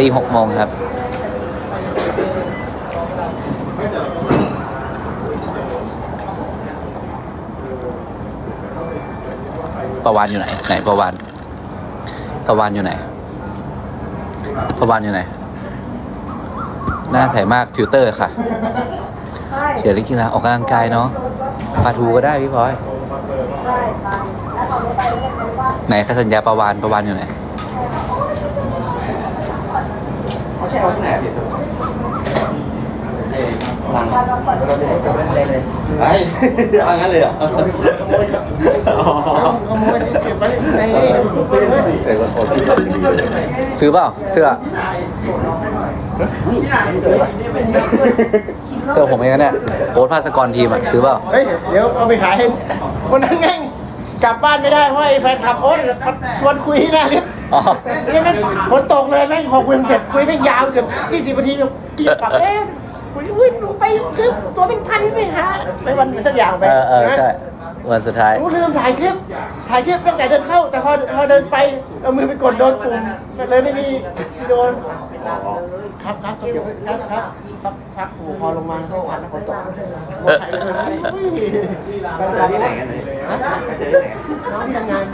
ตีหกโมงครับ ประวานอยู่ไหน ไหนประวานประวานอยู่ไหนประวานอยู่ไหน หน้าใสมากฟิลเตอร์ค่ะใช่เดี๋ยวเล่นกีฬาออกกำลังกายเนาะปลาทูก็ได้พี่พลอยใช่ไปแล้วเอาไปเรียกเลยว่าไหนคสัญญาประวานประวานอยู่ไหน เขา ใช่เอาที่ไหนพี่หลังการเราเปิดเผยไอ้เอางั้นเลยเหรอขโมยขโมยเก็บไว้ในนี่ใส่กระโปรงที่ดีเลยซื้อเปล่าเสื้อเสื้อผมเองนะเนี่ยโอ๊ตภาสกรทีมอะซื้อเปล่าเฮ้ยเดี๋ยวเอาไปขายให้วันนั้นแม่งกลับบ้านไม่ได้เพราะไอ้แฟนขับโอ๊ตมันชวนคุยที่หน้าลิฟต์ อ๋อ นี่แม่งฝนตกเลยแม่งพอคุยเสร็จคุยแม่งยาวเกือบยี่สิบนาทีแบบเกี่ยวกับเอ๊ะคุยอุ้ยหนูไปซื้อตัวเป็นพันไปหาไปวันสักอย่างไปเออเออใช่วันสุดท้าย หนูลืมถ่ายคลิป ถ่ายคลิปตั้งแต่เดินเข้า แต่พอพอเดินไปเอามือไปกดโดนปุ่มมันเลยไม่มีวิดีโอ ครับครับเดี๋ยวครับครับครับครับโอ้พอลงมาไม่ทันนะฝนตกหมดใส่เลยอุ้ยไปที่ไหนกันฮะน้องทำงาน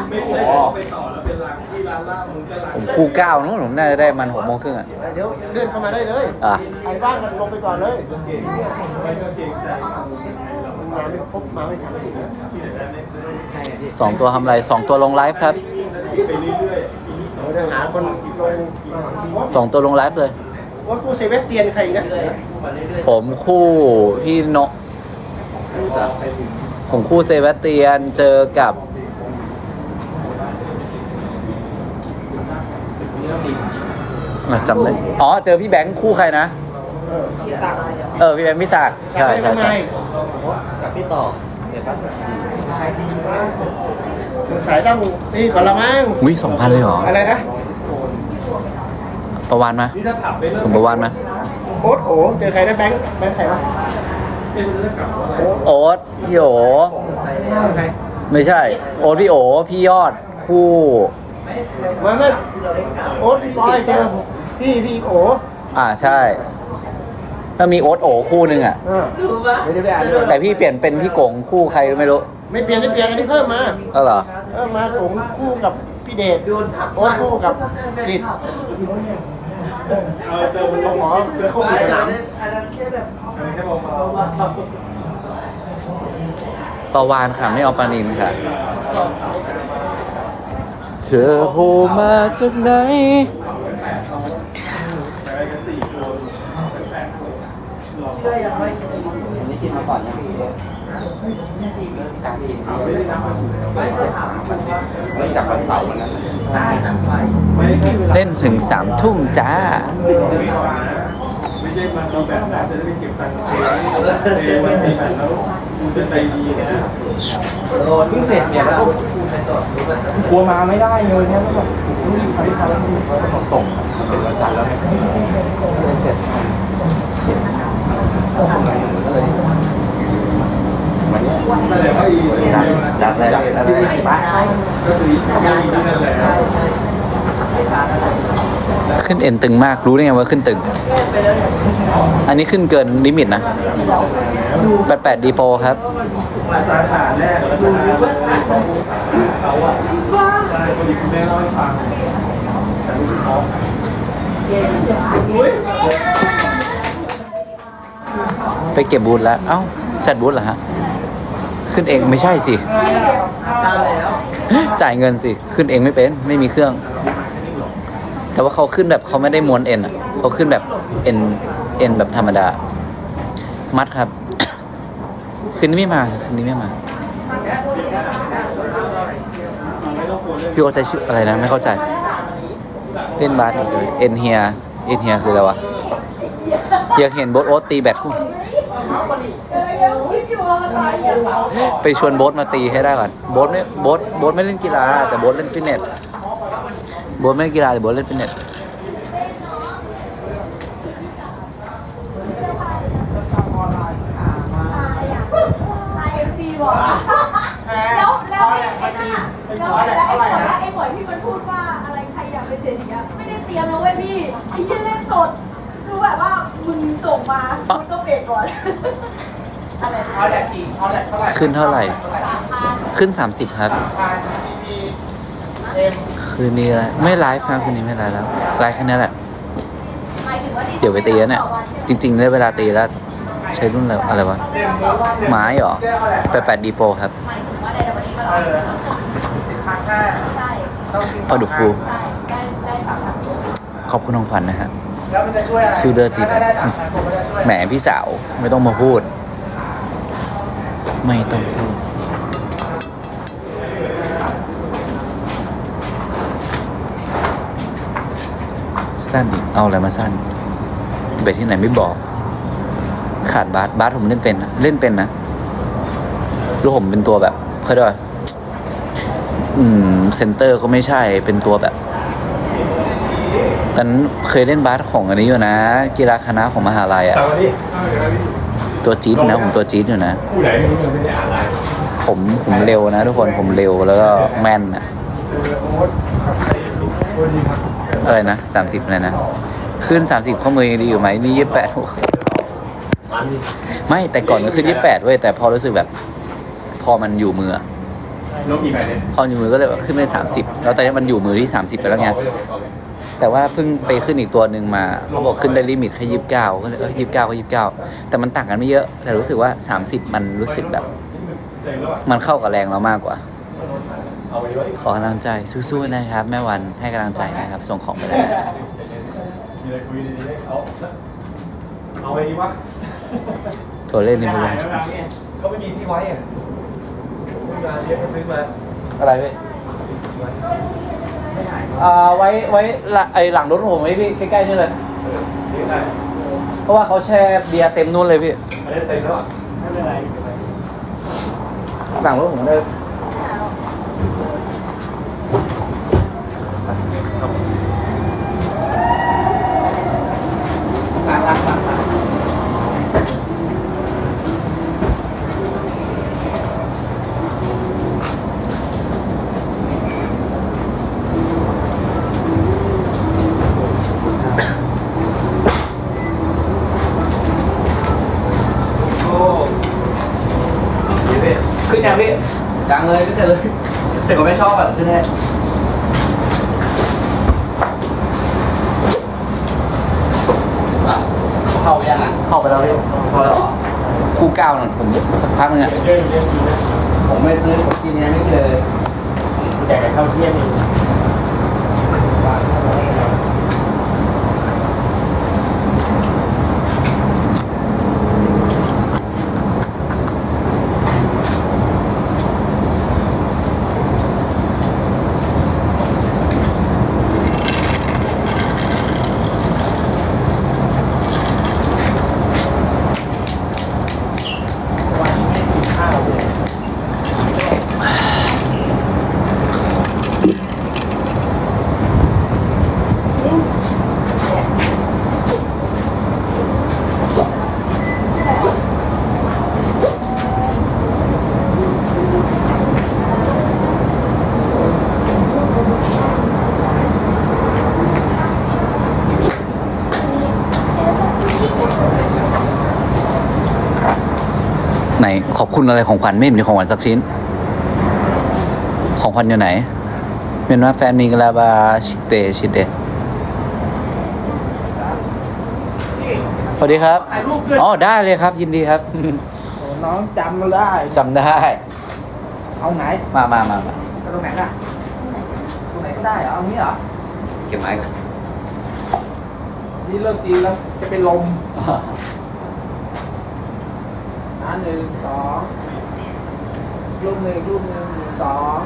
อ๋อผมคู่เก้านู้นผมน่าจะได้มันหกโมงครึ่งอะเดี๋ยวเลื่อนเข้ามาได้เลยอะใครบ้างกันลงไปก่อนเลยมาไม่ครบมาไม่ทันสองตัวทำไรสองตัวลงไลฟ์ครับ เดี๋ยวหาคนลงสองตัวลงไลฟ์เลย ว่ากูเซเว่นเตียนใครอีกนะผมคู่พี่นกผมคู่เซบาสเตียนเจอกับ อะจำได้อ๋อ เจอพี่แบงค์คู่ใครนะ เออ พี่แบงค์พี่ศักดิ์ใช่ใช่ทำไมใช่ กับพี่ต่อเดี๋ยวครับ สายสายต้องนี่ก่อนละมั้งอุ้ยสองพันเลยเหรอ อะไรนะประวานมาส่งประวานมาโอ๊ตโอเจอใครนะแบงค์แบงค์ใครวะโอ๊ตพี่โอใครไม่ใช่ โอ๊ตพี่โอพี่ยอดคู่มาไม่โอ๊ตพี่บอยเจอพี่พี่โออ่าใช่ ถ้ามีโอ๊ตโอคู่หนึ่งอะเออไม่ได้ไปอ่านด้วยแต่พี่เปลี่ยนเป็นพี่กงคู่ใครไม่รู้ ไม่เปลี่ยนไม่เปลี่ยนอันนี้เพิ่มมาก็เหรอเออมาผมคู่กับพี่เดชโอ๊ตคู่กับกฤษหมอเป็นคู่ปริศนาประวานค่ะไม่เอาปลานินค่ะ เธอโผล่มาจากไหน นี่จิตมาก่อนยังการทีมไม่จากวันเสาร์วันนั้นเล่นถึงสามทุ่มจ้า ไม่ใช่มันเราแบบนั้นจะได้ไปเก็บตังค์เทมันมีแบบแล้วคุณจะใจดีนะเพิ่งเสร็จเนี่ยแล้วกลัวมาไม่ได้เลยเนี่ยแบบต้องรีบไปทันแล้วเขาต้องส่งมันเป็นวันจันทร์แล้วเนี่ยเสร็จมันเนี่ย แต่ว่าอีกอย่าง จัดอะไรอะไรบ้าก็คือไม่มีนั่นแหละขึ้นเอ็นตึงมากรู้ได้ไงว่าขึ้นตึง อันนี้ขึ้นเกินลิมิตนะ88ดีโปครับสาขาแรกแล้วสาขาเขาอะใช่พอดีคุณแม่เล่าให้ฟังแต่ลูกน้องไปเก็บบูธแล้ว เอ้า จัดบูธเหรอฮะ ขึ้นเองไม่ใช่สิ จ่ายเงินสิ ขึ้นเองไม่เป็น ไม่มีเครื่อง แต่ว่าเขาขึ้นแบบเขาไม่ได้ม้วนเอ็นอะเขาขึ้นแบบเอ็นเอ็นแบบธรรมดา มัดครับ คืนนี้ไม่มา คืนนี้ไม่มา พี่โอใช้ชื่ออะไรนะ ไม่เข้าใจ เล่นบาสอีกเลยเอ็นเฮีย เอ็นเฮียคืออะไรวะอยากเห็นโบ๊ทโอ๊ตตีแบตคู่ ไปชวนโบ๊ทมาตีให้ได้ก่อน โบ๊ทไม่ โบ๊ท โบ๊ทไม่เล่นกีฬา แต่โบ๊ทเล่นฟิตเนส โบ๊ทไม่เล่นกีฬาแต่โบ๊ทเล่นฟิตเนสซีบอกแล้วแล้วไอ้นั่นอะแล้วไอ้บอกว่าไอ้บอยที่มัน ส่งมามึงต้องเบรกก่อน อะไรนะเอาแหละกี่เอาแหละเท่าไหร่ขึ้นเท่าไหร่ สามพันขึ้น 30 ครับเอ็มคืนนี้ละไม่ไลฟ์ครับคืนนี้ไม่ไลฟ์แล้วไลฟ์แค่นี้แหละ หมายถึงว่าที่เดี๋ยวไปตีแล้วเนี่ยต่อวัใช่ไหมจริงๆได้เวลาตีแล้ว ใช้รุ่นอะไรอะไรวะต้องได้รับต่อวันไม้เหรอแปดแปดดีโปครับหมายถึงว่าในวันนี้ก็เอเราอสิบพันห้าใช่ต้องกินปลาดุกฟู ใช่ ได้ได้สามพันตัวขอบคุณของขวัญนะฮะ แล้วมันจะช่วยอะไรซื้อเลือดทีไปถ้าได้สามพันผมก็จะช่วยแหมพี่สาวไม่ต้องมาพูด ไม่ต้องพูดสั้นอีกเอาอะไรมาสั้นไปที่ไหนไม่บอก ขาดบาสบาสผมเล่นเป็นนะเล่นเป็นนะแล้วผมเป็นตัวแบบเขาเรียกว่าอืมเซนเตอร์ก็ไม่ใช่เป็นตัวแบบ ตอนนั้นเคยเล่นบาสของอันนี้อยู่นะ กีฬาคณะของมหาลัยอะสวัสดีตัวจี๊ดอยู่นะผมตัวจี๊ดอยู่นะ ผู้ไหนไม่รู้มันไม่ได้อ่านไลน์ผมผมเร็วนะทุกคนผมเร็วแล้วก็แม่นอะสวัสดีครับอะไรนะสามสิบอะไรนะ ขึ้นสามสิบข้อมือยังดีอยู่ไหมนี่ยี่แปดร้านนี้ไม่แต่ก่อนก็ขึ้นยี่แปดเว้ยแต่พอรู้สึกแบบ พอมันอยู่มืออะนกมีไหมเนี่ยพออยู่มือก็เลยแบบขึ้นไปสามสิบแล้วตอนนี้มันอยู่มือที่สามสิบไปแล้วไง แต่ว่าเพิ่งไปขึ้นอีกตัวหนึ่งมาเขาบอกขึ้นได้ลิมิตแค่ยี่สิบเก้าก็เลยเออยี่สิบเก้าก็ยี่สิบเก้าแต่มันต่างกันไม่เยอะ แต่รู้สึกว่าสามสิบมันรู้สึกแบบเต็มแล้วอะมันเข้ากับแรงเรามากกว่าเอาไปไว้ขอกำลังใจสู้ๆนะครับ แม่วันให้กำลังใจนะครับ ส่งของไปแล้วมีอะไรคุยดีๆเอาเอาไว้ดีวะโทรเล่นนี่ไม่รู้เขาไม่มีที่ไว้อะซื้อมาเรียกมาซื้อมาอะไรพี่ อ่าไว้ไว้ละไอหลังรถผมไว้พี่ใกล้ๆนี่เลยเออเรียกได้เพราะว่าเขาแช่เบียร์เต็มนู่นเลยพี่อันนี้เต็มแล้วอะไม่เป็นไรหลังรถผมเลย ล้างล้างล้างล้าง โอ้ยพี่ ขึ้นยังพี่ ยังเลยไม่เสร็จเลย เสร็จก็ไม่ชอบอะขึ้นแท้เข้าไปยังอะเข้าไปแล้วพี่เข้าแล้วเหรอคู่เก้านั่นผมสักพักนึงอะผมไม่ซื้อผมกินเนี้ยไม่เจอแจกข้าวเที่ยงเอง ขอบคุณอะไรของขวัญไม่เห็นมีของขวัญสักชิ้น ของขวัญอยู่ไหนเป็นว่าแฟนมีกลาบาชิเตชิเตสวัสดีครับ ถ่ายรูปด้วยอ๋อได้เลยครับ ยินดีครับ โอ้น้องจำมาได้ จำได้ เอาไหนมามามามาเอาตรงไหนล่ะตรงไหนก็ได้เหรอเอางี้เหรอ เก็บไม้ก่อน นี่เลิกตีแล้วจะเป็นลม อะหนึ่งสองรูปหนึ่งรูปหนึ่งหนึ่งสอง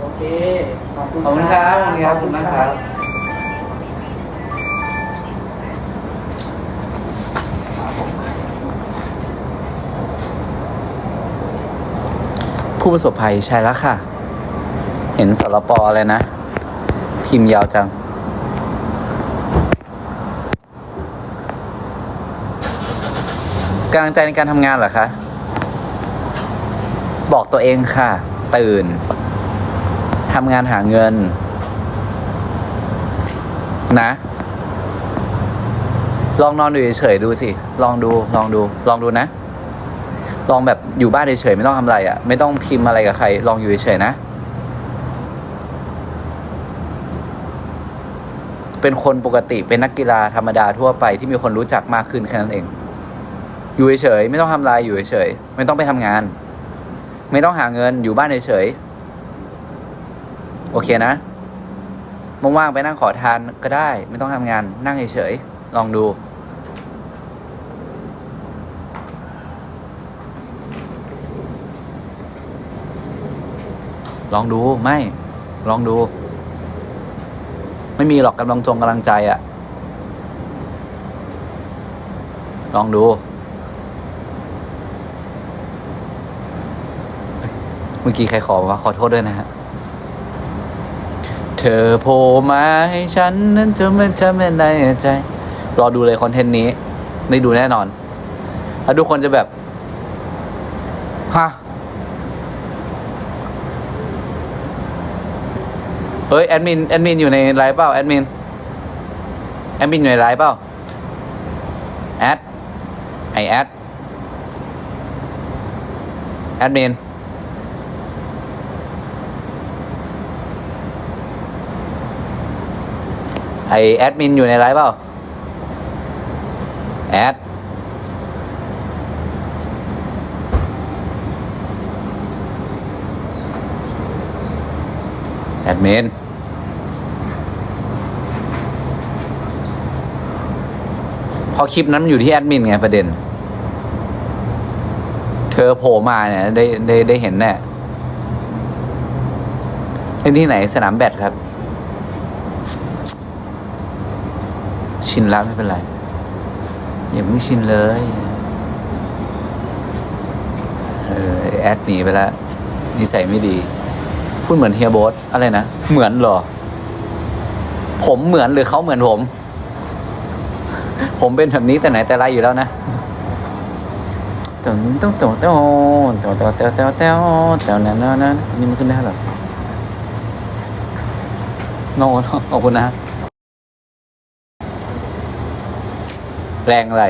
โอเค ขอบคุณขอบคุณครับขอบคุณครับขอบคุณมากครับผู้ประสบภัยใช่แล้วค่ะ เห็นสรปอะไรนะ พิมพ์ยาวจัง กำลังใจในการทำงานเหรอคะ บอกตัวเองค่ะ ตื่นทำงานหาเงิน นะ ลองนอนอยู่เฉยๆดูสิ ลองดู ลองดู ลองดูนะ ลองแบบอยู่บ้านเฉยๆไม่ต้องทำอะไรอะ่ะ ไม่ต้องพิมพ์อะไรกับใคร ลองอยู่เฉยๆนะ เป็นคนปกติเป็นนักกีฬาธรรมดาทั่วไปที่มีคนรู้จักมากขึ้นแค่นั้นเอง อยู่เฉยๆไม่ต้องทำอะไรอยู่เฉยๆไม่ต้องไปทำงาน ไม่ต้องหาเงินอยู่บ้านเฉยๆโอเคนะว่างๆไปนั่งขอทานก็ได้ ไม่ต้องทำงานนั่งเฉยๆลองดูลองดูไม่ลองดู ไม่มีหรอกกำลังจงกำลังใจอะลองดู มื่อกี้ใครขอว่าขอโทษด้วยนะฮะ เธอโผล่มาให้ฉันนั้นจะไม่จะไม่ได้ใจ รอดูเลยคอนเทนต์นี้ได้ดูแน่นอน แล้วทุกคนจะแบบ ฮะ เฮ้ย แอดมิน แอดมินอยู่ในไลฟ์เปล่า แอดมิน แอดมินอยู่ในไลฟ์เปล่า แอด ไอแอด แอดมิน ไอแอดมินอยู่ในไลฟ์เปล่า แอด แอดมินเพราะคลิปนั้นมันอยู่ที่แอดมินไงประเด็น เธอโผล่มาเนี่ย ได้ได้ได้เห็นแน่เล่นที่ไหนสนามแบดครับ ชินแล้วไม่เป็นไร อย่าเพิ่งชินเลยเออแอดหนีไปแล้วนิสัยไม่ดี พูดเหมือนเฮียโบสอะไรนะ เหมือนหรอ ผมเหมือนหรือเขาเหมือนผม ผมเป็นแบบนี้แต่ไหนแต่ไรอยู่แล้วนะตนต้องตเต้าเต้าเต้าเต้าเต้าเต้าเต้านั่นนั่นนี่มันขึ้นได้หรอน้องขอบคุณนะ แรงอะไร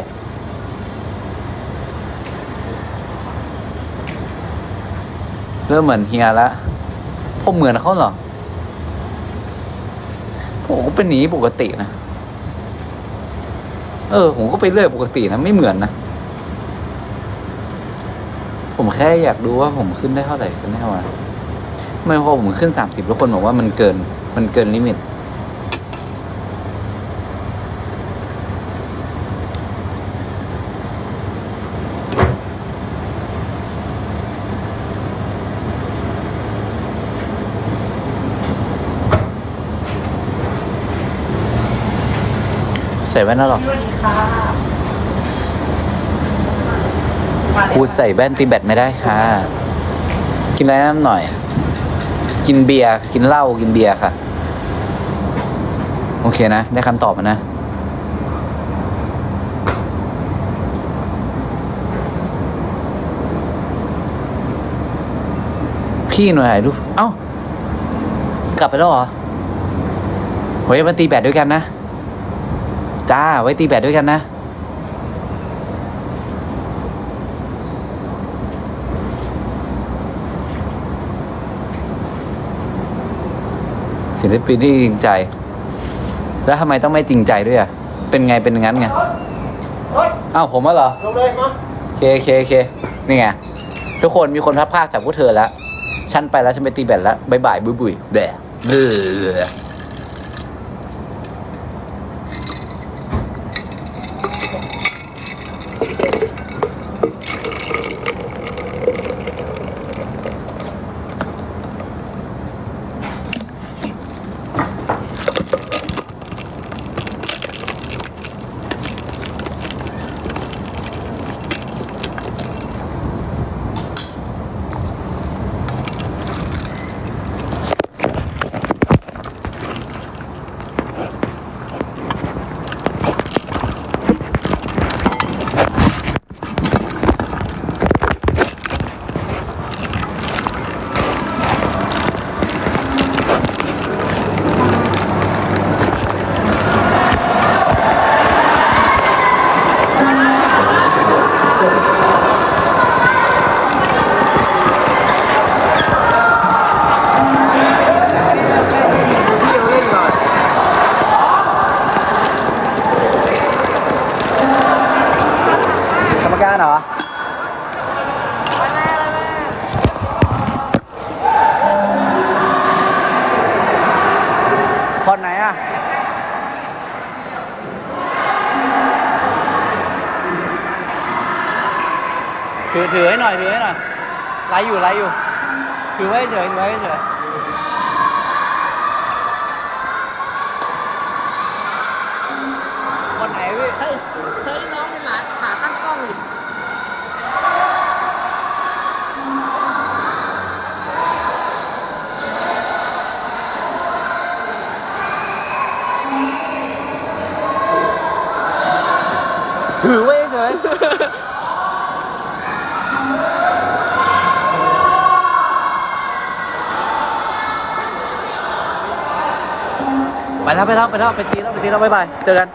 เริ่มเหมือนเฮียละผมเหมือนเขาเหรอผมก็เป็นหนีปกตินะ เออ ผมก็ไปเรื่อยปกตินะ ไม่เหมือนนะ ผมแค่อยากดูว่าผมขึ้นได้เท่าไหร่ขึ้นได้เท่าไหร่ไม่พอผมขึ้นสามสิบแล้วคนบอกว่ามันเกิน มันเกินลิมิต ส่แว่นแล้วหรอสวัสดีค่ะครูใส่แว่นตีแบตไม่ได้ค่ะ กินอะไรน้ำหน่อย กินเบียร์กินเหล้ากินเบียร์ค่ะ โอเคนะ ได้คำตอบมานะพี่หน่อยรูปเอ้า กลับไปแล้วเหรอไว้มาตีแบตด้วยกันนะ จ้า ไว้ตีแบตด้วยกันนะศิลปินที่จริงใจ แล้วทำไมต้องไม่จริงใจด้วยอะ เป็นไงเป็นงั้นไงโอ๊ยอ้าวผมว่าเหรอลงเลยมาเคเคเคนี่ไง ทุกคนมีคนพัดภาคจากพวกเธอแล้ว ฉันไปแล้ว ฉันไปตีแบตแล้วบายบายบุยบุยแดะเบื่อ ห้หน่อยถือให้หน่อยไลฟ์อยู่ไลฟ์อยู่ถือไว้เฉยถือไว้เฉย ไปแล้วไปแล้วไปตีแล้วไปตีแล้วบ๊ายบายเจอกัน